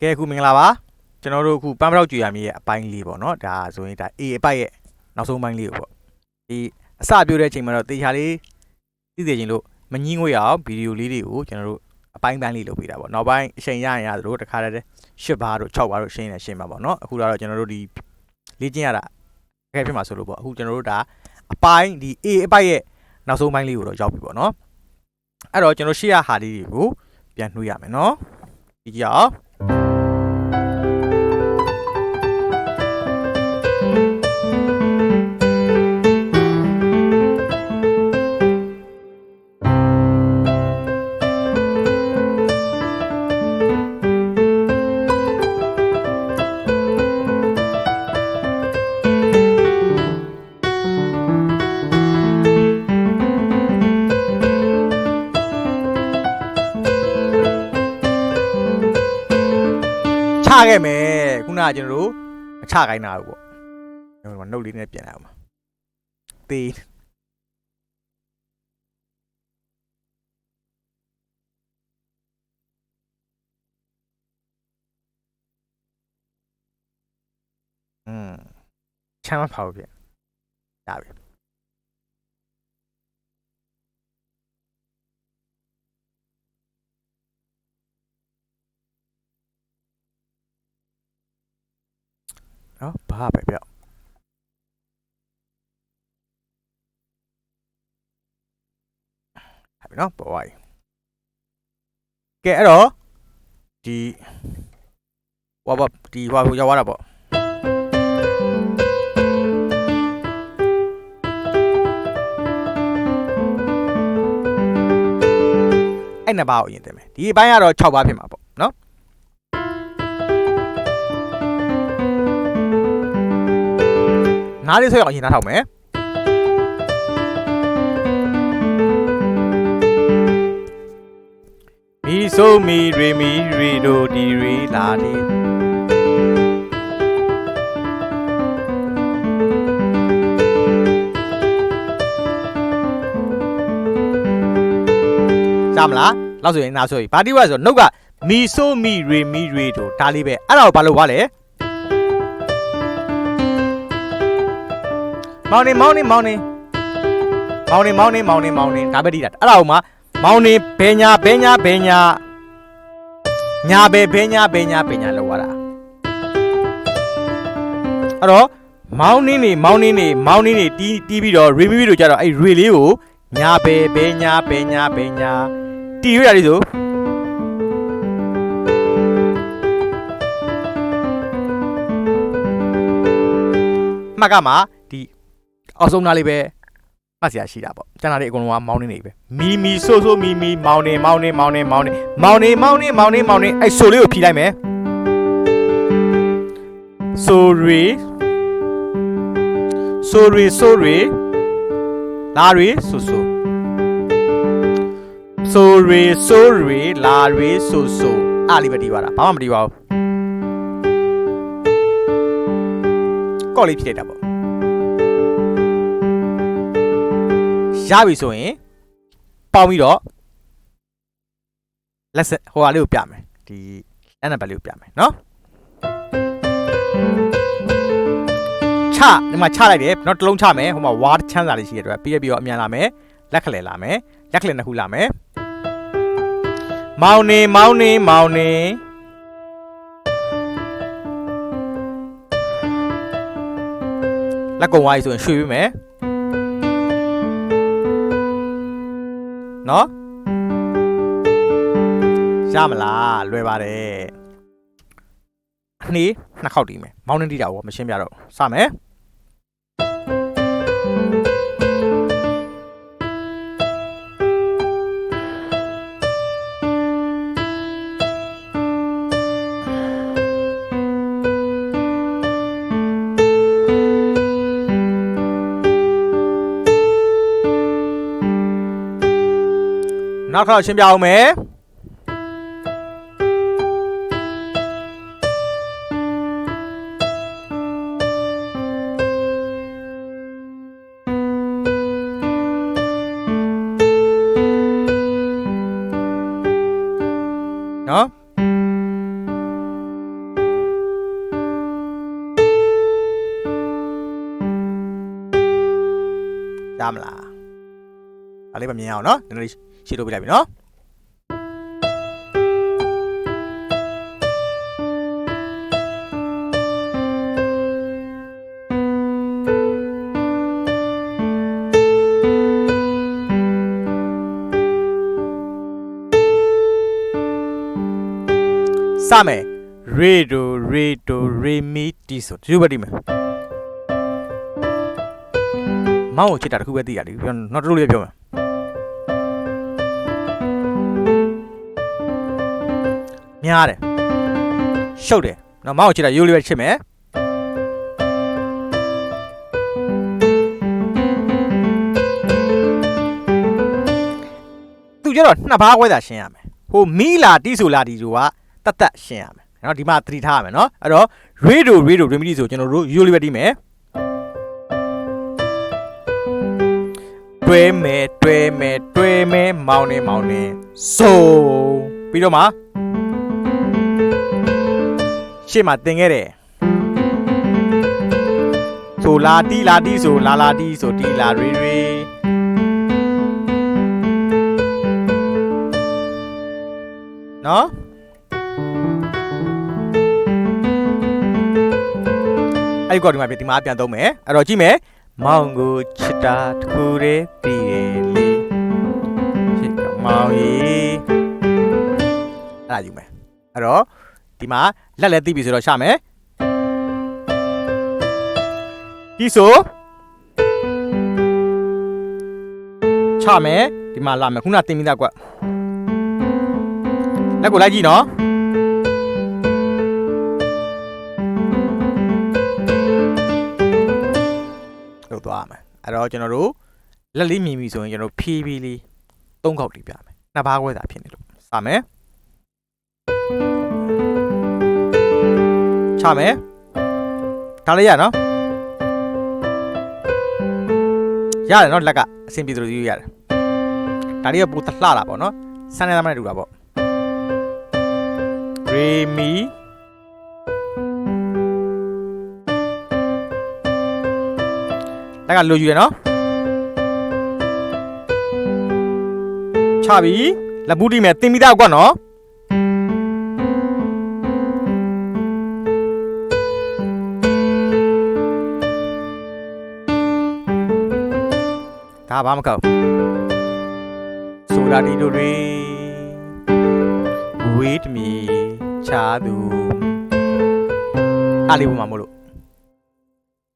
ကဲအခုမင်္ဂလာပါကျွန်တော်တို့အခုပန်းပရောက်ကြွေရမြေရဲ့အပိုင်းလေးပေါ့နော်ဒါဆိုရင်ဒါ A အပိုက်ရဲ့နောက်ဆုံးပိုင်းလေးကိုပေါ့ဒီအစပြောတဲ့အချိန်မှာတော့တေချာလေးသိသိချင်းလို့မငင်းငွေရအောင်ဗီဒီယိုလေးတွေကိုကျွန်တော်တို့အပိုင်းပိုင်းလေးလုပ်ပေးတာပေါ့နောက်ပိုင်းအချိန်ရရင်ရသလိုတခါတည်း10ဘားတို့6ဘားတို့ရှင်းနေရှင်းမှာပေါ့နော်အခုတော့ကျွန်တော်တို့ဒီလေ့ကျင့်ရတာအခက်ဖြစ်မှာဆိုလို့ပေါ့အခုကျွန်တော်တို့ဒါအပိုင်းဒီ A အပိုက်ရဲ့နောက်ဆုံးပိုင်းလေးကိုတော့ရောက်ပြီပေါ့နော်အဲ့တော့ကျွန်တော်ရှေ့ရဟာလေးတွေကိုပြန်နှွှေးရမယ်နော်ကြည့်ကြအောင် ချခဲ့မယ်ခုနကကျွန်တော်တို့အချခိုင်းတာပေါ့ကျွန်တော်တို့နှုတ်လေးနဲ့ပြင်လိုက်အောင်ပါတေးอืมချမ်းမဖောက်ပြ န်ဒါပဲနော်ဘာပဲပြောက်ဟာပြီနော်ပေါ်ပါပြီကဲအဲ့တော့ဒီဟောပါဒီဟောရောက်သွားတာပေါ့အဲ့နှစ်ပါးကိုအရင်တင်မယ်ဒီအပိုင်းကတော့6ပါးဖြစ်မှာပေါ့ နော်နားလေးဆွဲအောင်အရင်နားထောင်မယ်မီဆိုမီရီမီရီဒိုဒီရီလာဒီစမလားလောက်ဆိုရင်နားဆွဲပြီဘာတိဝဆိုနှုတ်ကမီဆိုမီရီမီရီဒိုဒါလေးပဲအဲ့ဒါကိုဘာလို့ဝါလဲ မောင်နေမောင်နေမောင်နေမောင်နေမောင်နေမောင်နေမောင်နေဒါပဲတိတာအဲ့ဒါကိုမှမောင်နေဘဲညာဘဲညာဘဲညာညာဘဲဘဲညာဘဲညာဘဲညာလောက်ရတာအဲ့တော့မောင်နေနေမောင်နေနေမောင်နေနေတီးတီးပြီးတော့ရီမီရီတို့ကြတော့အဲ့ရီလေးကိုညာဘဲဘဲညာဘဲညာဘဲညာတီးရတာလေးဆိုမှတ်ကမှာဒီ အောက်ဆုံးသားလေးပဲမှတ်စရာရှိတာပေါ့ကျန်တာတွေအကုန်လုံးကမောင်းနေနေပဲမီမီဆိုဆိုမီမီမောင်းနေမောင်းနေမောင်းနေမောင်းနေမောင်းနေမောင်းနေမောင်းနေမောင်းနေအဲ့ဆိုလေးကိုဖြီးလိုက်မယ်ဆိုရီဆိုရီဆိုရီလာရီဆိုဆိုဆိုရီဆိုရီလာရီဆိုဆိုအားလေးပဲတီးပါတာဘာမှမတီးပါဘူးကော့လေးဖြည့်လိုက်တာပေါ့ ရပြီဆိုရင်ပေါင်းပြီးတော့လက်စဟိုဟာလေးကိုပြမယ်ဒီလက်နံပါတ်လေးကိုပြမယ်နော်ချဒီမှာချလိုက်တယ်နောက်တစ်လုံးချမယ်ဟိုမှာဝါချမ်းစာလေးရှိတဲ့အတွက်ပြီးရပြီးတော့အမြန်လာမယ်လက်ခလဲလာမယ်လက်ခလဲနှစ်ခုလာမယ်မောင်နေမောင်နေမောင်နေလက်ကုံဝါးကြီးဆိုရင်ရွှေ့ပေးမယ် နော်ရမလားလွယ်ပါတယ်အနှေးနှစ်ခေါက်တီးမယ်မောင်းနှင်းတီးတာဘောမရှင်းပြတော့စမယ် Xin chào. လေးမမြင်အောင်နော်နည်းနည်းရှင်းလို့ပြလိုက်ပြီနော်စမယ်ရေဒိုရေဒိုရေမီတီဆိုဒီလိုပဲဒီမယ်မောင်ကိုချစ်တာတစ်ခုပဲသိရတယ်ပြောနောက်တစ်ခုလေးပြောမယ် များတယ်ရှုပ်တယ်နော်မောင်ကိုချစ်တာရိုးလေးပဲချစ်မယ်သူကျတော့နှစ်ဘားခွဲတာရှင်းရမယ်ဟိုမီလာတီဆိုလာတီဆိုတာတတ်တတ်ရှင်းရမယ်နော်ဒီမှာသတိထားရမယ်နော်အဲ့တော့ radio radio remedy ဆိုကျွန်တော်တို့ရိုးလေးပဲတီးမယ်တွဲမယ်တွဲမယ်တွဲမယ်မောင်းနေမောင်းနေဆိုပြီးတော့မှ ရှေ့မှာတင်ခဲ့တယ်ဆိုလာတီလာတီဆိုလာလာတီဆိုတီလာရီရီနော်အဲ့ဒီကောဒီမှာပြဒီမှာပြန်သုံးမယ်အဲ့တော့ကြည့်မယ်မောင်ကိုချစ်တာတခုတည်းတည်တယ်လေချစ်တော့မောင်ကြီးအဲ့ဒါယူမယ်အဲ့တော့ ဒီမှာလက်လည်းသိပြီဆိုတော့ရှာမယ်ဒီဆိုချမယ်ဒီမှာလာမယ်ခုနတင်မိသားကွလက်ကိုလိုက်ကြည့်နော်လို့သွားရမယ်အဲ့တော့ကျွန်တော်တို့လက်လေးမြင်ပြီဆိုရင်ကျွန်တော်ဖြည်းဖြည်းလေးသုံးခေါက်လေးပြမယ်နှစ်ဘားခွဲသာဖြစ်နေလို့စမယ် ချမယ်ထားလိုက်ရနော်ရတယ်နော်လက်ကအဆင်ပြေသလိုယူရတယ်ဒါလေးကပူတလှတာပေါ့နော်ဆန်းနေသားမနဲ့တူတာပေါ့ရေမီလက်ကလိုယူရနော်ချပြီလက်ဘူးတီးမယ်တင်ပြီးသားကွက်နော် ဒါဘာမကောက်ဆိုလာဒီတို့တွေဝေးတမီချာသူအားလေးပုံမှာမို့လို့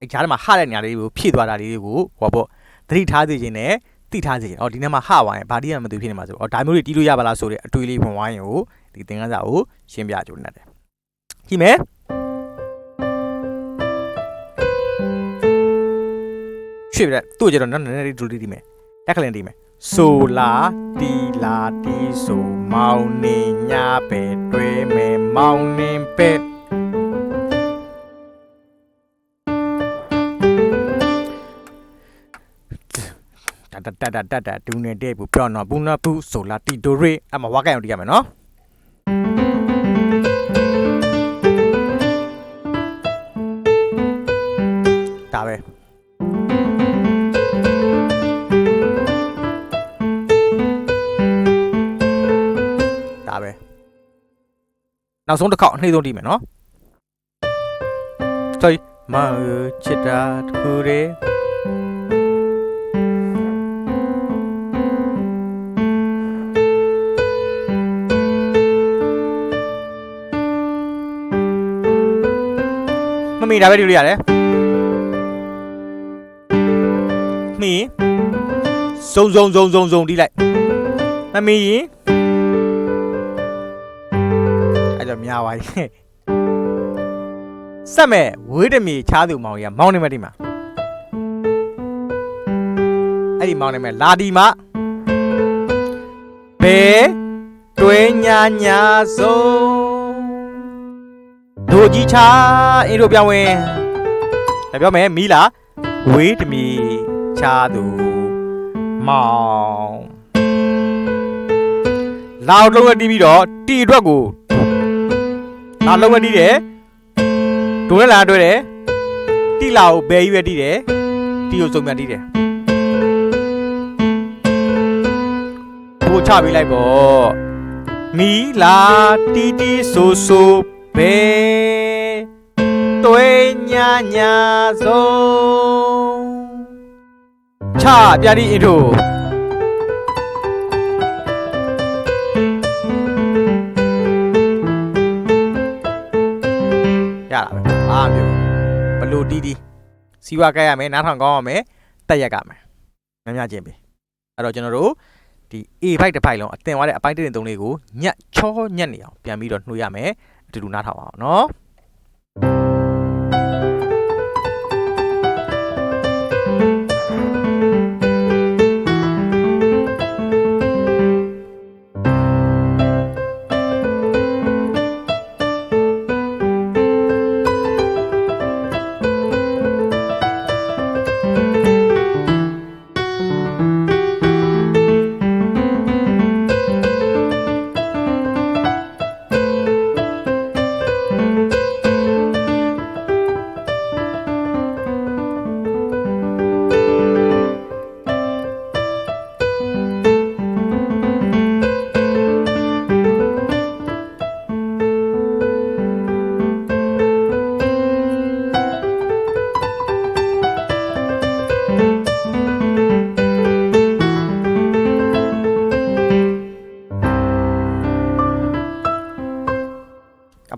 အဲကြားထဲမှာဟတဲ့နေရာလေးကိုဖြည့်သွားတာလေးတွေကိုဟောပေါ့သတိထားစေခြင်းနဲ့တိထားစေခြင်း။အော်ဒီနေ့မှာဟဝိုင်းဘာတိရမသိဖြစ်နေမှာဆို။အော်ဒါမျိုးတွေတီးလို့ရပါလားဆိုတဲ့အတွေးလေးဝင်ဝိုင်းကိုဒီသင်ခန်းစာကိုရှင်းပြကြုံနေတယ်။ကြည့်မယ်။ ရွှေ့ပြတဲ့သူ့ကြတော့နော်နည်းနည်းလေးဒူတီတီမယ်။တက်ကလင်တီမယ်။ဆိုလာတီလာတီဆိုမောင်နေညာပဲတွဲမယ်မောင်နေပဲတတတတတတဒူနေတဲ့ဘူးပြောနော်ဘူးနော်ဘူးဆိုလာတီဒိုရေအမဝါကန်အောင်တီးရမယ်နော် နောက်ဆုံးတစ်ခေါက်အနှိမ့်ဆုံးတီးမယ်နော် sorry မချစ်တာတခုတည်းမမီဒါပဲဒီလိုရတယ်မီစုံစုံစုံစုံစုံတီးလိုက်မမီရင် များပါရဲ့စက်မဲ့ဝေးတမီချားသူမောင်ကြီးကမောင်းနေမတိမှာအဲ့ဒီမောင်းနေမဲ့လာဒီမှာဘဲတွဲညာညာဆုံးဒိုကြီးချာအင်းတို့ပြောင်းဝင်ဒါပြောမယ်မီလာဝေးတမီချားသူမောင်လောက်လုံးဝတီးပြီးတော့တီအတွက်ကို ဒါလုံးဝတီးတယ်ဒိုးနဲ့လာတွဲတယ်တိလာကိုဘဲကြီးပဲတီးတယ်တီကိုစုံပြန်တီးတယ်ိုချပေးလိုက်ပေါ့မီလာတီတီဆိုဆိုပဲတွေညာညာဆုံးချပြတိအင်တို့ တာပဲအားမျိုးဘလို့တီတီစီဝါကဲရမယ်နားထောင်ကောင်းရမယ်တက်ရက်ကမယ်များများချင်းပြီအဲ့တော့ကျွန်တော်တို့ဒီ A ဘိုက်တစ်ဖိုက်လုံးအတင်သွားတဲ့အပိုင်းတစ်တင်သုံးလေးကိုညက်ချောညက်နေအောင်ပြန်ပြီးတော့နှိုးရမယ်အတူတူနားထောင်အောင်နော်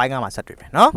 ပိုင်းကမှဆက်တွေ့မယ်နော်